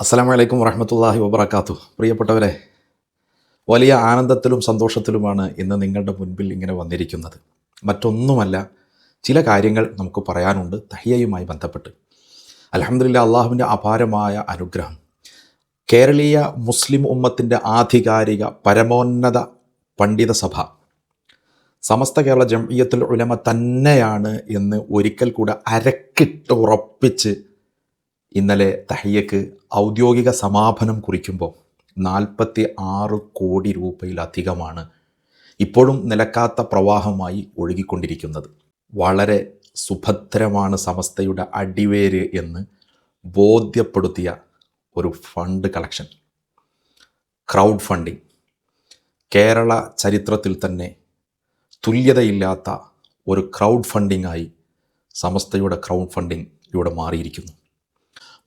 അസ്സാം വലൈക്കും വറഹമത്തല്ലാഹി വബർക്കാത്തു പ്രിയപ്പെട്ടവരെ വലിയ ആനന്ദത്തിലും സന്തോഷത്തിലുമാണ് ഇന്ന് നിങ്ങളുടെ മുൻപിൽ ഇങ്ങനെ വന്നിരിക്കുന്നത്. മറ്റൊന്നുമല്ല ചില കാര്യങ്ങൾ നമുക്ക് പറയാനുണ്ട് തഹിയയുമായി ബന്ധപ്പെട്ട്. അലഹമില്ല അള്ളാഹുവിന്റെ അപാരമായ അനുഗ്രഹം. കേരളീയ മുസ്ലിം ഉമ്മത്തിന്റെ ആധികാരിക പരമോന്നത പണ്ഡിത സഭ. സമസ്ത കേരള ജംഇയ്യത്തുൽ ഉലമ തന്നെയാണ് എന്ന് ഒരിക്കൽ കൂടെ അരക്കിട്ട് ഉറപ്പിച്ച് ഇന്നലെ തഹയ്യക്ക് ഔദ്യോഗിക സമാപനം കുറിക്കുമ്പോൾ നാൽപ്പത്തി ആറ് കോടി രൂപയിലധികമാണ് ഇപ്പോഴും നിലക്കാത്ത പ്രവാഹമായി ഒഴുകിക്കൊണ്ടിരിക്കുന്നത്. വളരെ സുഭദ്രമാണ് സമസ്തയുടെ അടിവേര് എന്ന് ബോധ്യപ്പെടുത്തിയ ഒരു fund collection. Crowd funding. Kerala ചരിത്രത്തിൽ തന്നെ തുല്യതയില്ലാത്ത ഒരു ക്രൗഡ് ഫണ്ടിങ്ങായി സമസ്തയുടെ ക്രൗഡ് ഫണ്ടിങ് ഇവിടെ മാറിയിരിക്കുന്നു.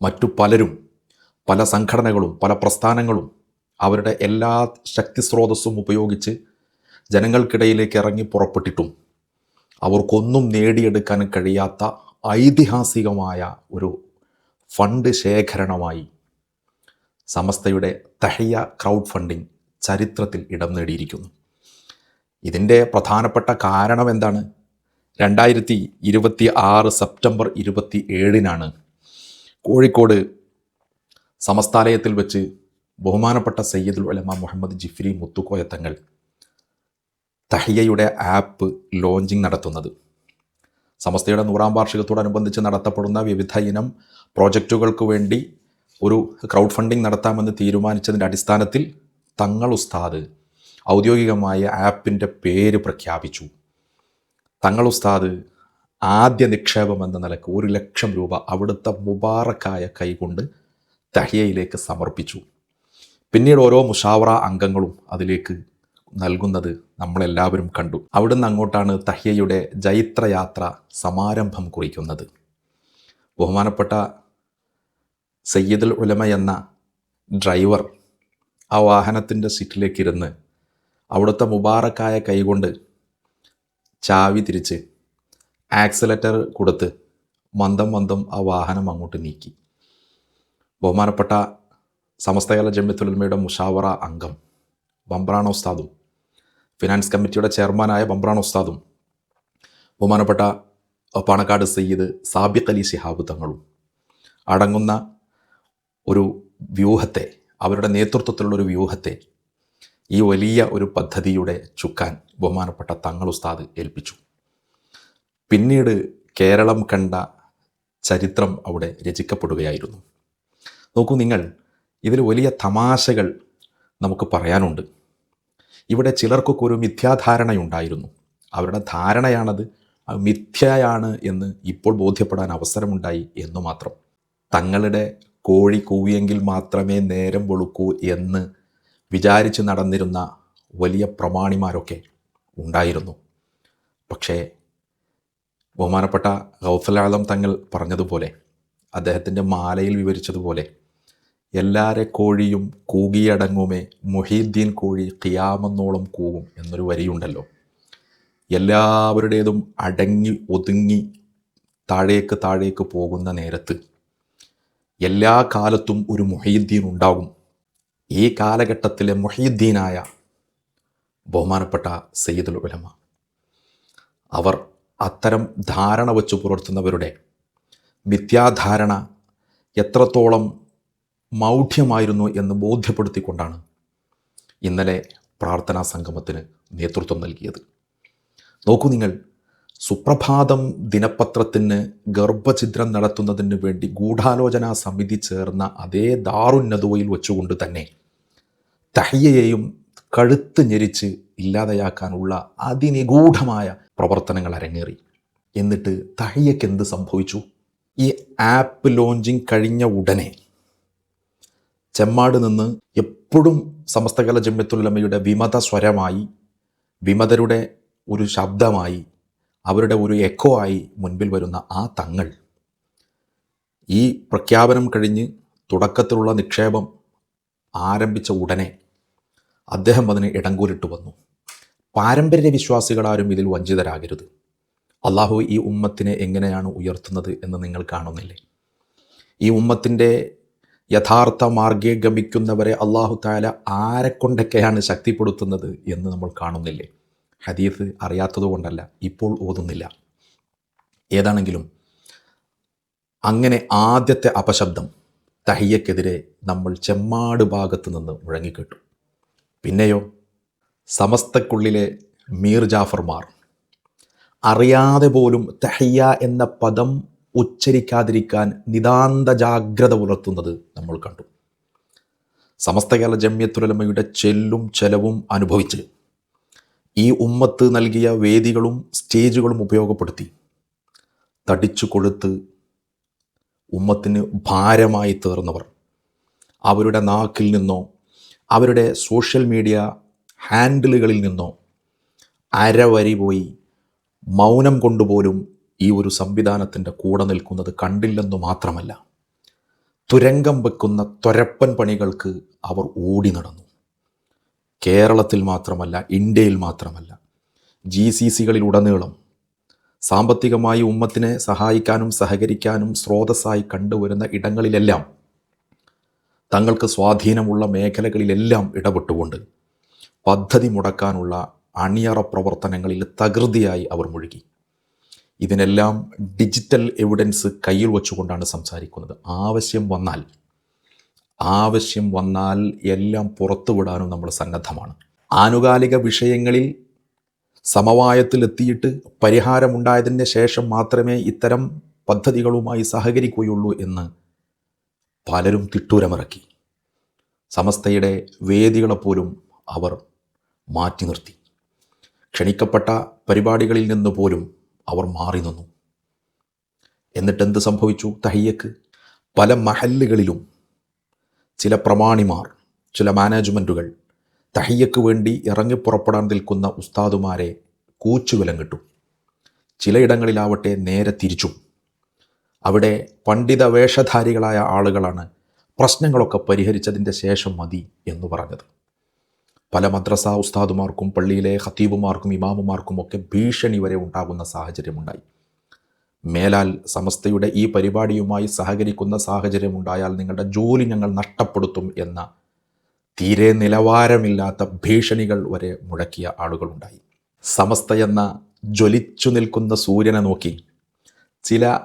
മറ്റു പലരും പല സംഘടനകളും പല പ്രസ്ഥാനങ്ങളും അവരുടെ എല്ലാ ശക്തി സ്രോതസ്സും ഉപയോഗിച്ച് ജനങ്ങൾക്കിടയിലേക്ക് ഇറങ്ങി പുറപ്പെട്ടിട്ടും അവർക്കൊന്നും നേടിയെടുക്കാൻ കഴിയാത്ത ഐതിഹാസികമായ ഒരു ഫണ്ട് ശേഖരണമായി സമസ്തയുടെ തഹയ്യ ക്രൗഡ് ഫണ്ടിംഗ് ചരിത്രത്തിൽ ഇടം നേടിയിരിക്കുന്നു. ഇതിന്റെ പ്രധാനപ്പെട്ട കാരണം എന്താണ്? രണ്ടായിരത്തി ഇരുപത്തി ആറ് സെപ്റ്റംബർ ഇരുപത്തി ഏഴിനാണ് കോഴിക്കോട് സമസ്താലയത്തിൽ വെച്ച് ബഹുമാനപ്പെട്ട സയ്യിദുൽ ഉലമ മുഹമ്മദ് ജിഫ്രി മുത്തുക്കോയ തങ്ങൾ തഹിയയുടെ ആപ്പ് ലോഞ്ചിങ് നടത്തുന്നത്. സമസ്തയുടെ നൂറാം വാർഷികത്തോടനുബന്ധിച്ച് നടത്തപ്പെടുന്ന വിവിധ ഇനം പ്രോജക്റ്റുകൾക്ക് വേണ്ടി ഒരു ക്രൗഡ് ഫണ്ടിംഗ് നടത്താമെന്ന് തീരുമാനിച്ചതിന്റെ അടിസ്ഥാനത്തിൽ തങ്ങൾ ഉസ്താദ് ഔദ്യോഗികമായ ആപ്പിന്റെ പേര് പ്രഖ്യാപിച്ചു. തങ്ങൾ ഉസ്താദ് ആദ്യ നിക്ഷേപം എന്ന നിലയ്ക്ക് ഒരു ലക്ഷം രൂപ അവിടുത്തെ മുബാറക്കായ കൈകൊണ്ട് തഹിയയിലേക്ക് സമർപ്പിച്ചു. പിന്നീട് ഓരോ മുഷാവറ അംഗങ്ങളും അതിലേക്ക് നൽകുന്നത് നമ്മളെല്ലാവരും കണ്ടു. അവിടുന്ന് അങ്ങോട്ടാണ് തഹിയയുടെ ജൈത്രയാത്ര സമാരംഭം കുറിക്കുന്നത്. ബഹുമാനപ്പെട്ട സയ്യിദുൽ ഉലമ എന്ന ഡ്രൈവർ ആ വാഹനത്തിന്റെ സീറ്റിലേക്കിരുന്ന് അവിടുത്തെ മുബാറക്കായ കൈകൊണ്ട് ചാവി തിരിച്ച് ആക്സിലേറ്റർ കൊടുത്ത് മന്ദം മന്ദം ആ വാഹനം അങ്ങോട്ട് നീക്കി. ബഹുമാനപ്പെട്ട സമസ്തകല ജമ്യത്തുലമയുടെ മുഷാവറ അംഗം ബംബ്രാണ ഉസ്താദും ഫിനാൻസ് കമ്മിറ്റിയുടെ ചെയർമാനായ ബംബ്രാണ ഉസ്താദും ബഹുമാനപ്പെട്ട പാണക്കാട് സയ്യിദ് സാബിഖ് അലി ശിഹാബ് തങ്ങളും അടങ്ങുന്ന ഒരു വ്യൂഹത്തെ അവരുടെ നേതൃത്വത്തിലുള്ള ഒരു വ്യൂഹത്തെ ഈ വലിയ ഒരു പദ്ധതിയുടെ ചുക്കാൻ ബഹുമാനപ്പെട്ട തങ്ങൾ ഉസ്താദ് ഏൽപ്പിച്ചു. പിന്നീട് കേരളം കണ്ട ചരിത്രം അവിടെ രചിക്കപ്പെടുകയായിരുന്നു. നോക്കൂ നിങ്ങൾ ഇതിൽ വലിയ തമാശകൾ നമുക്ക് പറയാനുണ്ട്. ഇവിടെ ചിലർക്കൊക്കെ ഒരു മിഥ്യാധാരണയുണ്ടായിരുന്നു. അവരുടെ ധാരണയാണത് മിഥ്യയാണ് എന്ന് ഇപ്പോൾ ബോധ്യപ്പെടാൻ അവസരമുണ്ടായി എന്ന് മാത്രം. തങ്ങളുടെ കോഴി കൂവിയെങ്കിൽ മാത്രമേ നേരം വെളുക്കൂ എന്ന് വിചാരിച്ച് നടന്നിരുന്ന വലിയ പ്രമാണിമാരൊക്കെ ഉണ്ടായിരുന്നു. പക്ഷേ ബഹുമാനപ്പെട്ട ഗൗസലാളം തങ്ങൾ പറഞ്ഞതുപോലെ അദ്ദേഹത്തിന്റെ മാലയിൽ വിവരിച്ചതുപോലെ എല്ലാരെ കോഴിയും കൂകിയടങ്ങുമേ മുഹീദ്ദീൻ കോഴി കിയാമെന്നോളം കൂകും എന്നൊരു വരിയുണ്ടല്ലോ. എല്ലാവരുടേതും അടങ്ങി ഒതുങ്ങി താഴേക്ക് താഴേക്ക് പോകുന്ന നേരത്ത് എല്ലാ കാലത്തും ഒരു മുഹീദ്ദീൻ ഉണ്ടാകും. ഈ കാലഘട്ടത്തിലെ മുഹീദ്ദീനായ ബഹുമാനപ്പെട്ട സയ്യിദുൽ ഉലമ. അവർ അത്തരം ധാരണ വച്ചു പുലർത്തുന്നവരുടെ മിഥ്യാധാരണ എത്രത്തോളം മൗഢ്യമായിരുന്നു എന്ന് ബോധ്യപ്പെടുത്തിക്കൊണ്ടാണ് ഇന്നലെ പ്രാർത്ഥനാ സംഗമത്തിന് നേതൃത്വം നൽകിയത്. നോക്കൂ നിങ്ങൾ സുപ്രഭാതം ദിനപത്രത്തിന് ഗർഭഛിദ്രം നടത്തുന്നതിന് വേണ്ടി ഗൂഢാലോചനാ സമിതി ചേർന്ന അതേ ദാറുന്നതുവയിൽ വെച്ചുകൊണ്ട് തന്നെ തഹ്യയെയും കഴുത്ത് ഞെരിച്ച് ഇല്ലാതെയാക്കാനുള്ള അതിനിഗൂഢമായ പ്രവർത്തനങ്ങൾ അരങ്ങേറി. എന്നിട്ട് തഹയ്യക്ക് എന്ത് സംഭവിച്ചു? ഈ ആപ്പ് ലോഞ്ചിങ് കഴിഞ്ഞ ഉടനെ ചെമ്മാട് നിന്ന് എപ്പോഴും സമസ്തകല ജമ്യത്തുലമയുടെ വിമത സ്വരമായി വിമതരുടെ ഒരു ശബ്ദമായി അവരുടെ ഒരു എക്കോ ആയി മുൻപിൽ വരുന്ന ആ തങ്ങൾ. ഈ പ്രഖ്യാപനം കഴിഞ്ഞ് തുടക്കത്തിലുള്ള നിക്ഷേപം ആരംഭിച്ച ഉടനെ അദ്ദേഹം അതിന് ഇടങ്കൂലിട്ട് വന്നു. പാരമ്പര്യ വിശ്വാസികളാരും ഇതിൽ വഞ്ചിതരാകരുത്. അള്ളാഹു ഈ ഉമ്മത്തിനെ എങ്ങനെയാണ് ഉയർത്തുന്നത് എന്ന് നിങ്ങൾ കാണുന്നില്ലേ? ഈ ഉമ്മത്തിന്റെ യഥാർത്ഥ മാർഗേ ഗമിക്കുന്നവരെ അള്ളാഹു താല ആരെക്കൊണ്ടൊക്കെയാണ് ശക്തിപ്പെടുത്തുന്നത് എന്ന് നമ്മൾ കാണുന്നില്ലേ? ഹദീസ് അറിയാത്തതുകൊണ്ടല്ല ഇപ്പോൾ ഓതുന്നില്ല. ഏതാണെങ്കിലും അങ്ങനെ ആദ്യത്തെ അപശബ്ദം തഹിയക്കെതിരെ നമ്മൾ ചെമ്മാട് ഭാഗത്ത് നിന്ന് മുഴങ്ങിക്കിട്ടു. പിന്നെയോ? സമസ്തക്കുള്ളിലെ മീർ ജാഫർമാർ. അറിയാതെ പോലും തഹയ്യ എന്ന പദം ഉച്ചരിക്കാതിരിക്കാൻ നിതാന്ത ജാഗ്രത പുലർത്തുന്നത് നമ്മൾ കണ്ടു. സമസ്ത കേരള ജമ്യത്തുലമയുടെ ചെല്ലും ചെലവും അനുഭവിച്ച് ഈ ഉമ്മത്ത് നൽകിയ വേദികളും സ്റ്റേജുകളും ഉപയോഗപ്പെടുത്തി തടിച്ചു കൊടുത്ത് ഉമ്മത്തിന് ഭാരമായി തീർന്നവർ. അവരുടെ നാക്കിൽ നിന്നോ അവരുടെ സോഷ്യൽ മീഡിയ ഹാൻഡിലുകളിൽ നിന്നോ അരവരി പോയി മൗനം കൊണ്ടുപോലും ഈ ഒരു സംവിധാനത്തിന്റെ കൂടെ നിൽക്കുന്നത് കണ്ടില്ലെന്നു മാത്രമല്ല തുരങ്കം വെക്കുന്ന ത്വരപ്പൻ പണികൾക്ക് അവർ ഓടി നടന്നു. കേരളത്തിൽ മാത്രമല്ല ഇന്ത്യയിൽ മാത്രമല്ല ജി സി സികളിലുടനീളം സാമ്പത്തികമായി ഉമ്മത്തിനെ സഹായിക്കാനും സഹകരിക്കാനും സ്രോതസ്സായി കണ്ടുവരുന്ന ഇടങ്ങളിലെല്ലാം തങ്ങൾക്ക് സ്വാധീനമുള്ള മേഖലകളിലെല്ലാം ഇടപെട്ടുകൊണ്ട് പദ്ധതി മുടക്കാനുള്ള അണിയറ പ്രവർത്തനങ്ങളിൽ തകൃതിയായി അവർ മുഴുകി. ഇതിനെല്ലാം ഡിജിറ്റൽ എവിഡൻസ് കയ്യിൽ വെച്ചുകൊണ്ടാണ് സംസാരിക്കുന്നത്. ആവശ്യം വന്നാൽ ആവശ്യം വന്നാൽ എല്ലാം പുറത്തുവിടാനും നമ്മൾ സന്നദ്ധമാണ്. ആനുകാലിക വിഷയങ്ങളിൽ സമവായത്തിലെത്തിയിട്ട് പരിഹാരമുണ്ടായതിന് ശേഷം മാത്രമേ ഇത്തരം പദ്ധതികളുമായി സഹകരിക്കുകയുള്ളൂ എന്ന് പലരും തിട്ടൂരമിറക്കി. സമസ്തയുടെ വേദികളെപ്പോലും അവർ മാറ്റി നിർത്തി. ക്ഷണിക്കപ്പെട്ട പരിപാടികളിൽ നിന്ന് പോലും അവർ മാറി നിന്നു. എന്നിട്ടെന്ത് സംഭവിച്ചു തഹയ്യക്ക്? പല മഹല്ലുകളിലും ചില പ്രമാണിമാർ ചില മാനേജ്മെന്റുകൾ തഹയ്യക്ക് വേണ്ടി ഇറങ്ങിപ്പുറപ്പെടാൻ നിൽക്കുന്ന ഉസ്താദുമാരെ കൂച്ചുവിലം കിട്ടും ചിലയിടങ്ങളിലാവട്ടെ നേരെ തിരിച്ചു. അവിടെ പണ്ഡിത വേഷധാരികളായ ആളുകളാണ് പ്രശ്നങ്ങളൊക്കെ പരിഹരിച്ചതിന്റെ ശേഷം മതി എന്ന് പറഞ്ഞത്. പല മദ്രസ ഉസ്താദുമാർക്കും പള്ളിയിലെ ഖത്തീബുമാർക്കും ഇമാമുമാർക്കും ഒക്കെ ഭീഷണി വരെ ഉണ്ടാകുന്ന സാഹചര്യമുണ്ടായി. മേലാൽ സമസ്തയുടെ ഈ പരിപാടിയുമായി സഹകരിക്കുന്ന സാഹചര്യമുണ്ടായാൽ നിങ്ങളുടെ ജോലി ഞങ്ങൾ നഷ്ടപ്പെടുത്തും എന്ന തീരെ നിലവാരമില്ലാത്ത ഭീഷണികൾ വരെ മുടക്കിയ ആളുകളുണ്ടായി. സമസ്ത എന്ന ജ്വലിച്ചു നിൽക്കുന്ന സൂര്യനെ നോക്കി ചില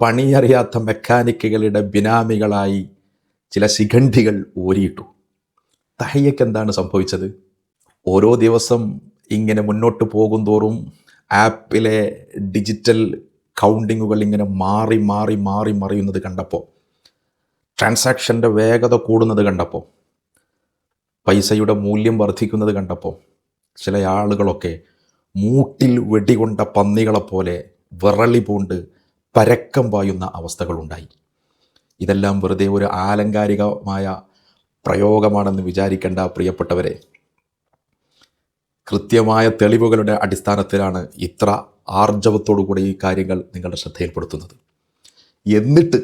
പണിയറിയാത്ത മെക്കാനിക്കുകളുടെ ബിനാമികളായി ചില ശിഖണ്ഡികൾ ഊരിയിട്ടു. തഹയ്യക്ക് എന്താണ് സംഭവിച്ചത്? ഓരോ ദിവസം ഇങ്ങനെ മുന്നോട്ട് പോകും തോറും ആപ്പിലെ ഡിജിറ്റൽ കൗണ്ടിങ്ങുകൾ ഇങ്ങനെ മാറി മാറി മാറി മറിയുന്നത് കണ്ടപ്പോൾ ട്രാൻസാക്ഷന്റെ വേഗത കൂടുന്നത് കണ്ടപ്പോൾ പൈസയുടെ മൂല്യം വർദ്ധിക്കുന്നത് കണ്ടപ്പോൾ ചില ആളുകളൊക്കെ മൂട്ടിൽ വെടികൊണ്ട പന്നികളെപ്പോലെ വിറളി പൂണ്ട് പരക്കം പായുന്ന അവസ്ഥകളുണ്ടായി. ഇതെല്ലാം വെറുതെ ഒരു ആലങ്കാരികമായ പ്രയോഗമാണെന്ന് വിചാരിക്കേണ്ട പ്രിയപ്പെട്ടവരെ കൃത്യമായ തെളിവുകളുടെ അടിസ്ഥാനത്തിലാണ് ഇത്ര ആർജവത്തോടുകൂടി ഈ കാര്യങ്ങൾ നിങ്ങളുടെ ശ്രദ്ധയിൽപ്പെടുത്തുന്നത്. എന്നിട്ട്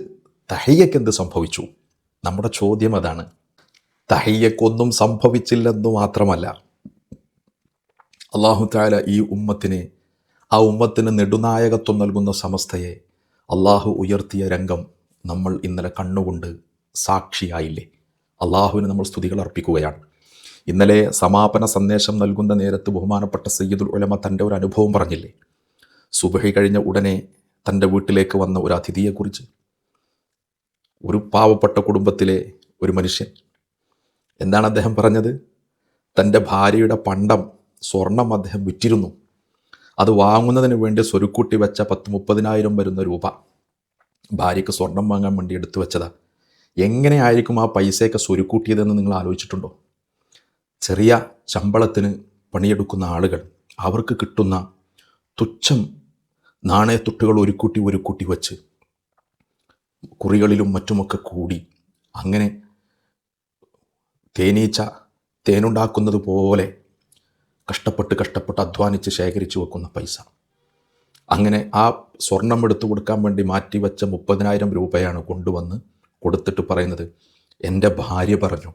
തഹയ്യക്ക് എന്ത് സംഭവിച്ചു? നമ്മുടെ ചോദ്യം അതാണ്. തഹയ്യക്കൊന്നും സംഭവിച്ചില്ലെന്നു മാത്രമല്ല അള്ളാഹു താല ഈ ഉമ്മത്തിനെ ആ ഉമ്മത്തിന് നെടുനായകത്വം നൽകുന്ന സമസ്തയെ അള്ളാഹു ഉയർത്തിയ രംഗം നമ്മൾ ഇന്നലെ കണ്ണുകൊണ്ട് സാക്ഷിയായില്ലേ? അള്ളാഹുവിന് നമ്മൾ സ്തുതികൾ അർപ്പിക്കുകയാണ്. ഇന്നലെ സമാപന സന്ദേശം നൽകുന്ന നേരത്ത് ബഹുമാനപ്പെട്ട സയ്യിദുൽ ഉലമ തന്റെ ഒരു അനുഭവം പറഞ്ഞില്ലേ? സുബഹി കഴിഞ്ഞ ഉടനെ തന്റെ വീട്ടിലേക്ക് വന്ന ഒരു അതിഥിയെക്കുറിച്ച്. ഒരു പാവപ്പെട്ട കുടുംബത്തിലെ ഒരു മനുഷ്യൻ. എന്താണ് അദ്ദേഹം പറഞ്ഞത്? തന്റെ ഭാര്യയുടെ പണ്ടം സ്വർണം അദ്ദേഹം വിറ്റിരുന്നു. അത് വാങ്ങുന്നതിന് വേണ്ടി സ്വരുക്കൂട്ടി വെച്ച പത്ത് മുപ്പതിനായിരം വരുന്ന രൂപ. ഭാര്യയ്ക്ക് സ്വർണം വാങ്ങാൻ വേണ്ടി എടുത്തു വെച്ചതാ. എങ്ങനെയായിരിക്കും ആ പൈസയൊക്കെ സ്വരുക്കൂട്ടിയതെന്ന് നിങ്ങൾ ആലോചിച്ചിട്ടുണ്ടോ? ചെറിയ ശമ്പളത്തിന് പണിയെടുക്കുന്ന ആളുകൾ അവർക്ക് കിട്ടുന്ന തുച്ഛം നാണയത്തുട്ടുകൾ ഒരുക്കൂട്ടി ഒരുക്കൂട്ടി വച്ച് കുറികളിലും മറ്റുമൊക്കെ കൂടി അങ്ങനെ തേനീച്ച തേനുണ്ടാക്കുന്നത് പോലെ കഷ്ടപ്പെട്ട് കഷ്ടപ്പെട്ട് അധ്വാനിച്ച് ശേഖരിച്ചു വെക്കുന്ന പൈസ. അങ്ങനെ ആ സ്വർണം എടുത്തു കൊടുക്കാൻ വേണ്ടി മാറ്റി വെച്ച മുപ്പതിനായിരം രൂപയാണ് കൊണ്ടുവന്ന് കൊടുത്തിട്ട് പറയുന്നത് എന്റെ ഭാര്യ പറഞ്ഞു.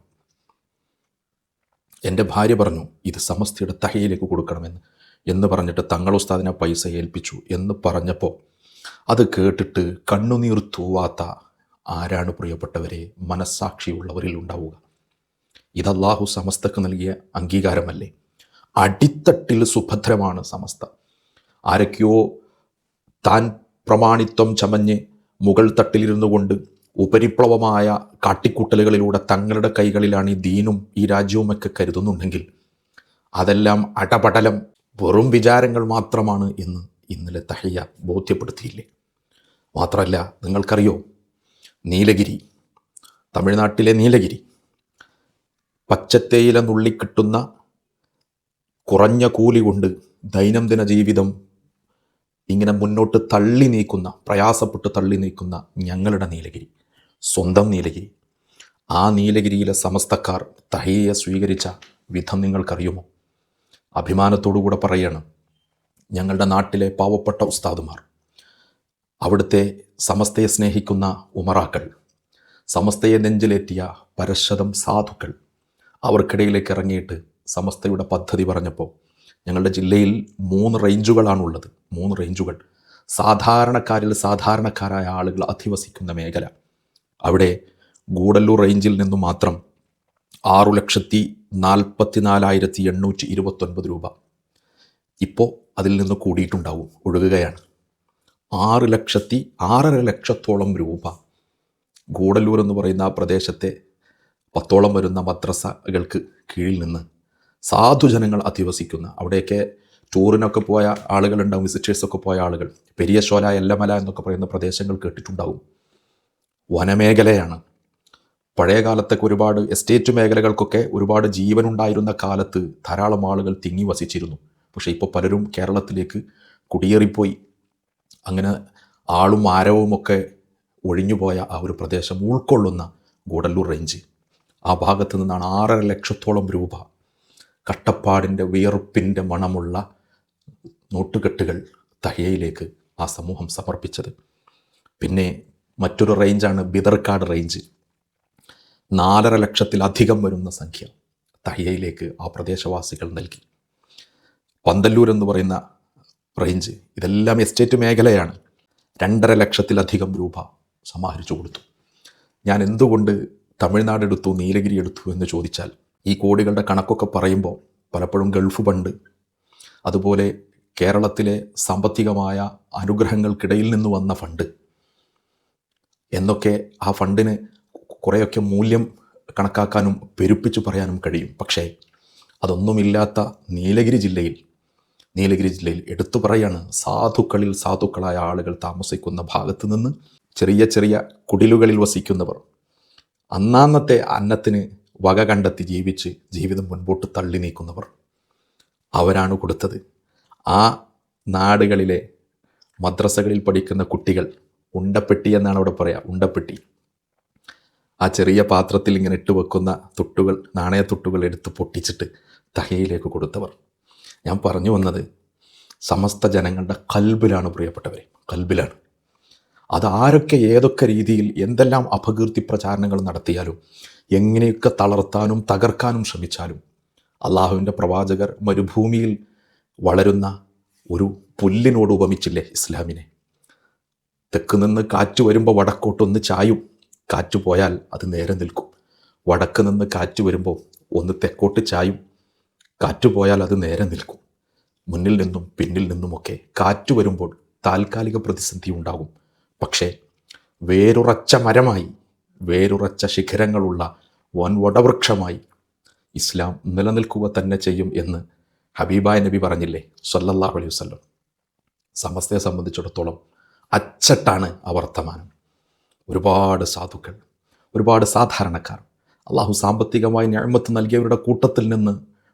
എന്റെ ഭാര്യ പറഞ്ഞു ഇത് സമസ്തയുടെ തഹയിലേക്ക് കൊടുക്കണമെന്ന്. എന്ന് പറഞ്ഞിട്ട് തങ്ങൾ ഉസ്താദിനെ പൈസ ഏൽപ്പിച്ചു എന്ന് പറഞ്ഞപ്പോൾ അത് കേട്ടിട്ട് കണ്ണുനീർ തൂവാത്ത ആരാണ് പ്രിയപ്പെട്ടവരെ? മനസ്സാക്ഷിയുള്ളവരിൽ ഉണ്ടാവുക. ഇത് ഇതല്ലാഹു സമസ്തക്ക് നൽകിയ അംഗീകാരമല്ലേ? അടിത്തട്ടിൽ സുഭദ്രമാണ് സമസ്ത. ആരൊക്കെയോ താൻ പ്രമാണിത്വം ചമഞ്ഞ് മുകൾ തട്ടിലിരുന്നു കൊണ്ട് ഉപരിപ്ലവമായ കാട്ടിക്കൂട്ടലുകളിലൂടെ തങ്ങളുടെ കൈകളിലാണ് ഈ ദീനും ഈ രാജ്യവുമൊക്കെ കരുതുന്നുണ്ടെങ്കിൽ അതെല്ലാം അടപടലം വെറും വിചാരങ്ങൾ മാത്രമാണ് എന്ന് ഇന്നലെ തഹയ്യ ബോധ്യപ്പെടുത്തിയില്ലേ? മാത്രമല്ല നിങ്ങൾക്കറിയോ? നീലഗിരി തമിഴ്നാട്ടിലെ നീലഗിരി പച്ചത്തേയില നുള്ളിക്കിട്ടുന്ന കുറഞ്ഞ കൂലി കൊണ്ട് ദൈനംദിന ജീവിതം ഇങ്ങനെ മുന്നോട്ട് തള്ളി നീക്കുന്ന പ്രയാസപ്പെട്ട് തള്ളി നീക്കുന്ന ഞങ്ങളുടെ നീലഗിരി. സ്വന്തം നീലഗിരി. ആ നീലഗിരിയിലെ സമസ്തക്കാർ തഹയെ സ്വീകരിച്ച വിധം നിങ്ങൾക്കറിയുമോ? അഭിമാനത്തോടുകൂടെ പറയാണ് ഞങ്ങളുടെ നാട്ടിലെ പാവപ്പെട്ട ഉസ്താദുമാർ. അവിടുത്തെ സമസ്തയെ സ്നേഹിക്കുന്ന ഉമറാക്കൾ സമസ്തയെ നെഞ്ചിലേറ്റിയ പരശതം സാധുക്കൾ അവർക്കിടയിലേക്ക് ഇറങ്ങിയിട്ട് സമസ്തയുടെ പദ്ധതി പറഞ്ഞപ്പോൾ ഞങ്ങളുടെ ജില്ലയിൽ മൂന്ന് റേഞ്ചുകളാണുള്ളത്. മൂന്ന് റേഞ്ചുകൾ. സാധാരണക്കാരിൽ സാധാരണക്കാരായ ആളുകൾ അധിവസിക്കുന്ന മേഖല. അവിടെ ഗൂഡല്ലൂർ റേഞ്ചിൽ നിന്നും മാത്രം ആറു ലക്ഷത്തി നാൽപ്പത്തി നാലായിരത്തി എണ്ണൂറ്റി ഇരുപത്തൊൻപത് രൂപ. ഇപ്പോൾ അതിൽ നിന്ന് കൂടിയിട്ടുണ്ടാവും ഒഴുകുകയാണ്. ആറ് ലക്ഷത്തി ആറര ലക്ഷത്തോളം രൂപ. ഗൂഡല്ലൂർ എന്ന് പറയുന്ന ആ പ്രദേശത്തെ പത്തോളം വരുന്ന മദ്രസകൾക്ക് കീഴിൽ നിന്ന് സാധുജനങ്ങൾ അധിവസിക്കുന്ന അവിടെയൊക്കെ ടൂറിനൊക്കെ പോയ ആളുകളുണ്ടാവും വിസിറ്റേഴ്സൊക്കെ പോയ ആളുകൾ പെരിയശോല എല്ലമല എന്നൊക്കെ പറയുന്ന പ്രദേശങ്ങൾ കേട്ടിട്ടുണ്ടാവും. വനമേഖലയാണ്. പഴയ ഒരുപാട് എസ്റ്റേറ്റ് മേഖലകൾക്കൊക്കെ ഒരുപാട് ജീവനുണ്ടായിരുന്ന കാലത്ത് ധാരാളം ആളുകൾ തിങ്ങി വസിച്ചിരുന്നു. പക്ഷേ ഇപ്പോൾ പലരും കേരളത്തിലേക്ക് കുടിയേറിപ്പോയി. അങ്ങനെ ആളും ആരവുമൊക്കെ ഒഴിഞ്ഞുപോയ ആ ഒരു പ്രദേശം ഉൾക്കൊള്ളുന്ന ഗൂഡല്ലൂർ റേഞ്ച്. ആ ഭാഗത്തു നിന്നാണ് ആറര ലക്ഷത്തോളം രൂപ കട്ടപ്പാടിന്റെ വിയർപ്പിന്റെ മണമുള്ള നോട്ടുകെട്ടുകൾ തഹയയിലേക്ക് ആ സമൂഹം സമർപ്പിച്ചത്. പിന്നെ മറ്റൊരു റേഞ്ചാണ് ബിദർക്കാട് റേഞ്ച്. നാലര ലക്ഷത്തിലധികം വരുന്ന സംഖ്യ തഹിയയിലേക്ക് ആ പ്രദേശവാസികൾ നൽകി. പന്തല്ലൂർ എന്ന് പറയുന്ന റേഞ്ച് ഇതെല്ലാം എസ്റ്റേറ്റ് മേഖലയാണ്. രണ്ടര ലക്ഷത്തിലധികം രൂപ സമാഹരിച്ചു കൊടുത്തു. ഞാൻ എന്തുകൊണ്ട് തമിഴ്നാട് എടുത്തു നീലഗിരി എടുത്തു എന്ന് ചോദിച്ചാൽ ഈ കോടികളുടെ കണക്കൊക്കെ പറയുമ്പോൾ പലപ്പോഴും ഗൾഫ് ഫണ്ട് അതുപോലെ കേരളത്തിലെ സാമ്പത്തികമായ അനുഗ്രഹങ്ങൾക്കിടയിൽ നിന്ന് വന്ന ഫണ്ട് എന്നൊക്കെ ആ ഫണ്ടിന് കുറേയൊക്കെ മൂല്യം കണക്കാക്കാനും പെരുപ്പിച്ച് പറയാനും കഴിയും. പക്ഷേ അതൊന്നുമില്ലാത്ത നീലഗിരി ജില്ലയിൽ നീലഗിരി ജില്ലയിൽ എടുത്തു പറയാണ് സാധുക്കളിൽ സാധുക്കളായ ആളുകൾ താമസിക്കുന്ന ഭാഗത്ത് നിന്ന് ചെറിയ ചെറിയ കുടിലുകളിൽ വസിക്കുന്നവർ. അന്നാന്നത്തെ അന്നത്തിന് വക കണ്ടെത്തി ജീവിച്ച് ജീവിതം മുൻപോട്ട് തള്ളി നീക്കുന്നവർ അവരാണ് കൊടുത്തത്. ആ നാടുകളിലെ മദ്രസകളിൽ പഠിക്കുന്ന കുട്ടികൾ ഉണ്ടപ്പെട്ടി എന്നാണ് അവിടെ പറയുക ഉണ്ടപ്പെട്ടി. ആ ചെറിയ പാത്രത്തിൽ ഇങ്ങനെ ഇട്ട് വെക്കുന്ന തുട്ടുകൾ നാണയത്തുട്ടുകൾ എടുത്ത് പൊട്ടിച്ചിട്ട് തഹയിലേക്ക് കൊടുത്തവർ. ഞാൻ പറഞ്ഞു വന്നത് സമസ്ത ജനങ്ങളുടെ കൽബിലാണ് പ്രിയപ്പെട്ടവരെ കൽബിലാണ്. അതാരൊക്കെ ഏതൊക്കെ രീതിയിൽ എന്തെല്ലാം അപകീർത്തി പ്രചാരണങ്ങൾ നടത്തിയാലും എങ്ങനെയൊക്കെ തളർത്താനും തകർക്കാനും ശ്രമിച്ചാലും അള്ളാഹുവിന്റെ പ്രവാചകർ മരുഭൂമിയിൽ വളരുന്ന ഒരു പുല്ലിനോട് ഉപമിച്ചില്ലേ ഇസ്ലാമിനെ? തെക്ക് നിന്ന് കാറ്റ് വരുമ്പോൾ വടക്കോട്ടൊന്ന് ചായും. കാറ്റ് പോയാൽ അത് നേരെ നിൽക്കും. വടക്ക് നിന്ന് കാറ്റ് വരുമ്പോൾ ഒന്ന് തെക്കോട്ട് ചായും. കാറ്റ് പോയാൽ അത് നേരെ നിൽക്കും. മുന്നിൽ നിന്നും പിന്നിൽ നിന്നുമൊക്കെ കാറ്റ് വരുമ്പോൾ താൽക്കാലിക പ്രതിസന്ധി ഉണ്ടാകും. പക്ഷേ വേരുറച്ച മരമായി വേരുറച്ച ശിഖരങ്ങളുള്ള വൻ വടവൃക്ഷമായി ഇസ്ലാം നിലനിൽക്കുക തന്നെ ചെയ്യും എന്ന് ഹബീബായ നബി പറഞ്ഞില്ലേ? സല്ലല്ലാഹു അലൈഹി വസല്ലം. സമസ്തയെ സംബന്ധിച്ചിടത്തോളം അച്ചട്ടാണ് ആ വർത്തമാനം. ഒരുപാട് സാധുക്കൾ ഒരുപാട് സാധാരണക്കാർ. അള്ളാഹു സാമ്പത്തികമായി ഞാമത്ത് നൽകിയവരുടെ കൂട്ടത്തിൽ നിന്ന്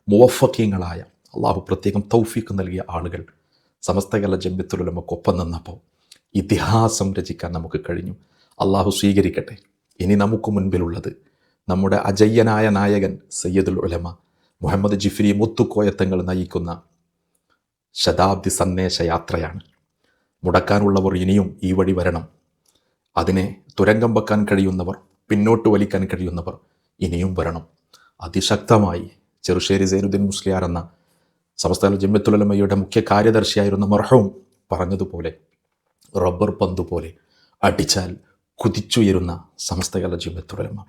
മുവഫക്കീങ്ങളായ അള്ളാഹു പ്രത്യേകം തൗഫീക്ക് നൽകിയ ആളുകൾ സമസ്തകല ജമ്യത്തുലമക്കൊപ്പം നിന്നപ്പോൾ ഇതിഹാസം രചിക്കാൻ നമുക്ക് കഴിഞ്ഞു. അള്ളാഹു സ്വീകരിക്കട്ടെ. ഇനി നമുക്ക് മുൻപിലുള്ളത് നമ്മുടെ അജയ്യനായ നായകൻ സയ്യദുൽ ഉലമ മുഹമ്മദ് ജിഫ്രി മുത്തുക്കോയത്തങ്ങൾ നയിക്കുന്ന ശതാബ്ദി സന്ദേശ യാത്രയാണ്. മുടക്കാനുള്ളവർ ഇനിയും ഈ വഴി വരണം. അതിനെ തുരങ്കം വെക്കാൻ കഴിയുന്നവർ പിന്നോട്ട് വലിക്കാൻ കഴിയുന്നവർ ഇനിയും വരണം. അതിശക്തമായി ചെറുശ്ശേരി സൈനുദ്ദീൻ മുസ്ലിയാർ എന്ന സമസ്ത ജമ്യത്തുലമയുടെ മുഖ്യ കാര്യദർശിയായിരുന്ന മർഹവും പറഞ്ഞതുപോലെ റബ്ബർ പന്ത് പോലെ അടിച്ചാൽ കുതിച്ചുയരുന്ന സമസ്തകല ജിമ്മത്തുലമ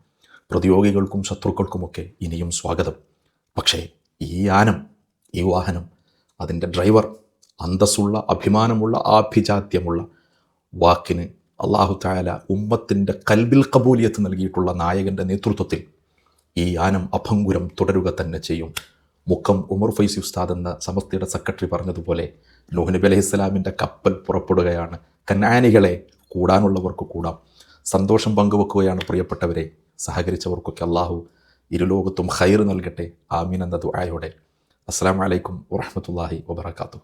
പ്രതിയോഗികൾക്കും ശത്രുക്കൾക്കുമൊക്കെ ഇനിയും സ്വാഗതം. പക്ഷേ ഈ യാനം ഈ വാഹനം അതിന്റെ ഡ്രൈവർ അന്തസ്സുള്ള അഭിമാനമുള്ള ആഭിജാത്യമുള്ള വാക്കിന് അള്ളാഹു തായാല ഉമ്മത്തിന്റെ കൽബിൽ കബൂലിയത്ത് നൽകിയിട്ടുള്ള നായകന്റെ നേതൃത്വത്തിൽ ഈ യാനം അഭംഗുരം തുടരുക തന്നെ ചെയ്യും. മുക്കം ഉമർ ഫൈസി ഉസ്താദ് എന്ന സമസ്തയുടെ സെക്രട്ടറി പറഞ്ഞതുപോലെ നോഹ്നബി അലഹിസ്സലാമിന്റെ കപ്പൽ പുറപ്പെടുകയാണ്. കന്നാനികളെ കൂടാനുള്ളവർക്ക് കൂടാം. സന്തോഷം പങ്കുവെക്കുകയാണ് പ്രിയപ്പെട്ടവരെ. സഹകരിച്ചവർക്കൊക്കെ അള്ളാഹു ഇരുലോകത്തും ഹൈർ നൽകട്ടെ. ആമീൻ എന്ന ദുആയോടെ. അസ്സാം വലൈക്കും വറഹമത്തല്ലാഹി വബർക്കാത്തു